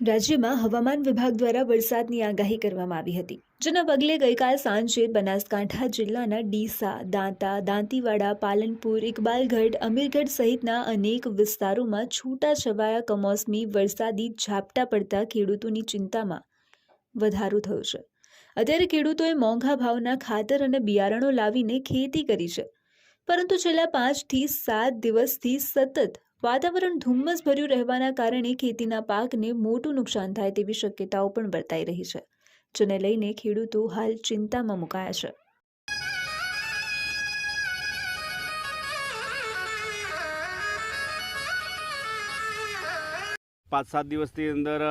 રાજ્યમાં હવામાન વિભાગ દ્વારા વરસાદની આગાહી કરવામાં આવી હતી. જેના પગલે ગઈકાલ સાંજે બનાસકાંઠા જિલ્લાના ડીસા, દાંતા, દાંતીવાડા, પાલનપુર, ઇકબાલગઢ, અમીરગઢ સહિતના અનેક વિસ્તારોમાં છૂટાછવાયા કમોસમી વરસાદી ઝાપટા પડતા ખેડૂતોની ચિંતામાં વધારો થયો છે. અત્યારે ખેડૂતોએ મોંઘા ભાવના ખાતર અને બિયારણો લાવીને ખેતી કરી છે. પરંતુ છેલ્લા પાંચથી સાત દિવસથી સતત વાતાવરણ ધુમ્મસભર્યું રહેવાના કારણે ખેતીના પાકને મોટું નુકસાન થાય તેવી શક્યતાઓ પણ વર્તાઈ રહી છે, જેને લઈને ખેડૂતો હાલ ચિંતામાં મુકાયા છે. પાંચ સાત દિવસની અંદર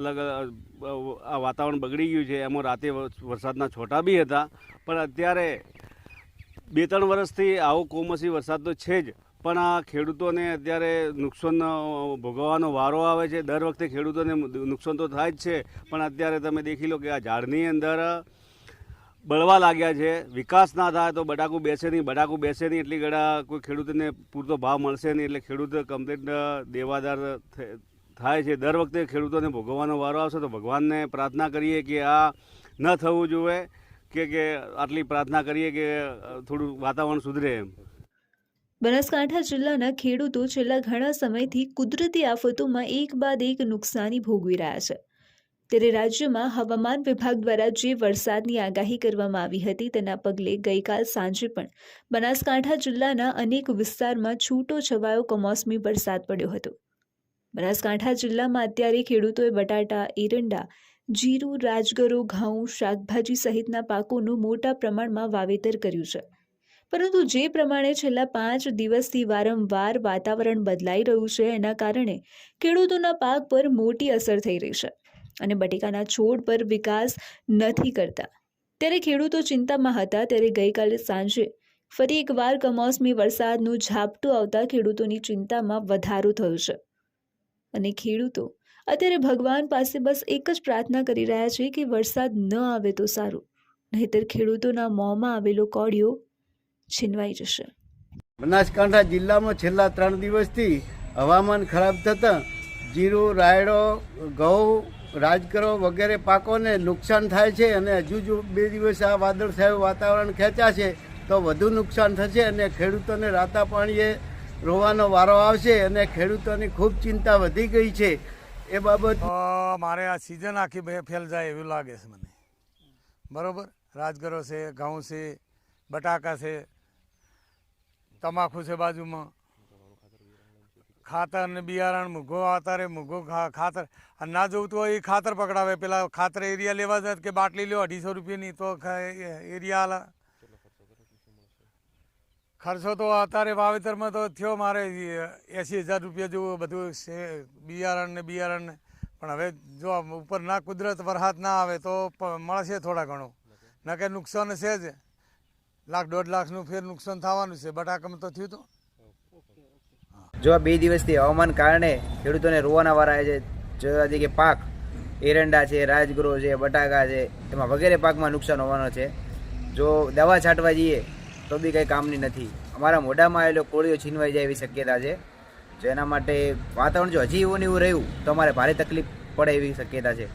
અલગ આ વાતાવરણ બગડી ગયું છે. એમાં રાતે વરસાદના છોટા બી હતા, પણ અત્યારે બે ત્રણ વર્ષથી આવો કોમસી વરસાદ તો છે જ. પણ આ ખેડૂતોને અત્યારે નુકસાન ભોગવવાનો વારો આવે છે. દર વખતે ખેડૂતોને નુકસાન તો થાય જ છે, પણ અત્યારે તમે દેખી લો કે આ ઝાડની અંદર બળવા લાગ્યા છે. વિકાસ ના થાય તો બટાકું બેસે નહીં. બટાકું બેસે નહીં એટલી ગળા કોઈ ખેડૂતને પૂરતો ભાવ મળશે નહીં એટલે ખેડૂત કમ્પ્લીટ દેવાદાર થાય છે. દર વખતે ખેડૂતોને ભોગવવાનો વારો આવશે તો ભગવાનને પ્રાર્થના કરીએ કે આ ન થવું જોઈએ, કે કે આટલી પ્રાર્થના કરીએ કે થોડું વાતાવરણ સુધરે એમ. બનાસકાંઠા જિલ્લાના ખેડૂતો છેલ્લા ઘણા સમયથી કુદરતી આફતોમાં એક બાદ એક નુકસાની ભોગવી રહ્યા છે. ત્યારે રાજ્યમાં હવામાન વિભાગ દ્વારા જે વરસાદની આગાહી કરવામાં આવી હતી તેના પગલે ગઈકાલ સાંજે પણ બનાસકાંઠા જિલ્લાના અનેક વિસ્તારમાં છૂટો છવાયો કમોસમી વરસાદ પડ્યો હતો. બનાસકાંઠા જિલ્લામાં અત્યારે ખેડૂતોએ બટાટા, એરંડા, જીરું, રાજગરો, ઘઉં, શાકભાજી સહિતના પાકોનું મોટા પ્રમાણમાં વાવેતર કર્યું છે. પરંતુ જે પ્રમાણે છેલ્લા પાંચ દિવસથી વારંવાર વાતાવરણ બદલાઈ રહ્યું છે, એના કારણે ખેડૂતોના પાક પર મોટી અસર થઈ રહી છે અને બટેકાના છોડ પર વિકાસ નથી કરતા. ત્યારે ખેડૂતો ચિંતામાં હતા, ત્યારે ગઈકાલે સાંજે ફરી એકવાર કમોસમી વરસાદનું ઝાપટું આવતા ખેડૂતોની ચિંતામાં વધારો થયો છે. અને ખેડૂતો અત્યારે ભગવાન પાસે બસ એક જ પ્રાર્થના કરી રહ્યા છે કે વરસાદ ન આવે તો સારું, નહીતર ખેડૂતોના મોંમાં આવેલો કોળિયો છીનવાઈ જશે. બનાસકાંઠા જિલ્લામાં છેલ્લા ત્રણ દિવસથી હવામાન ખરાબ થતાં જીરું રાયડો ઘઉં રાજગરો વગેરે પાકોને નુકસાન થાય છે અને હજુ જો બે દિવસ આ વાદળછાયું વાતાવરણ ખેંચાશે તો વધુ નુકસાન થશે અને ખેડૂતોને રાતા પાણીએ રોવાનો વારો આવશે અને ખેડૂતોની ખૂબ ચિંતા વધી ગઈ છે. એ બાબત મારે આ સિઝન આખી બે ફેલ જાય એવું લાગે છે મને. બરોબર? રાજગરો છે ઘઉં છે બટાકા છે તમાકુ છે બાજુમાં. ખાતર ને બિયારણ મૂઘો અત્યારે મૂઘો ખાતર. અને ના જવું તો એ ખાતર પકડાવે. પેલા ખાતર એરિયા લેવા જાય કે બાટલી લ્યો, અઢીસો રૂપિયાની તો એરિયા હાલે ખર્ચો તો અત્યારે વાવેતરમાં તો થયો મારે એંસી હજાર રૂપિયા જેવું બધું છે, બિયારણ ને બિયારણ ને. પણ હવે જો ઉપર ના કુદરત વરસાદ ના આવે તો મળશે થોડા ઘણું. ના કે નુકસાન છે જ. લાખ દોઢ લાખનું ફેર નુકસાન થવાનું છે. બટાકામાં તો થયું હતું જો આ બે દિવસથી હવામાન કારણે ખેડૂતોને રોવાના વારા છે. જોવા જઈએ કે પાક, એરંડા છે રાજગરો છે, બટાકા છે, એમાં વગેરે પાકમાં નુકસાન હોવાનો છે. જો દવા છાંટવા જઈએ તો બી કંઈ કામની નથી. અમારા મોઢામાં આવેલો કોળીઓ છીનવાઈ જાય એવી શક્યતા છે. જેના માટે વાતાવરણ જો હજી એવું ને એવું રહ્યું, તો અમારે ભારે તકલીફ પડે એવી શક્યતા છે.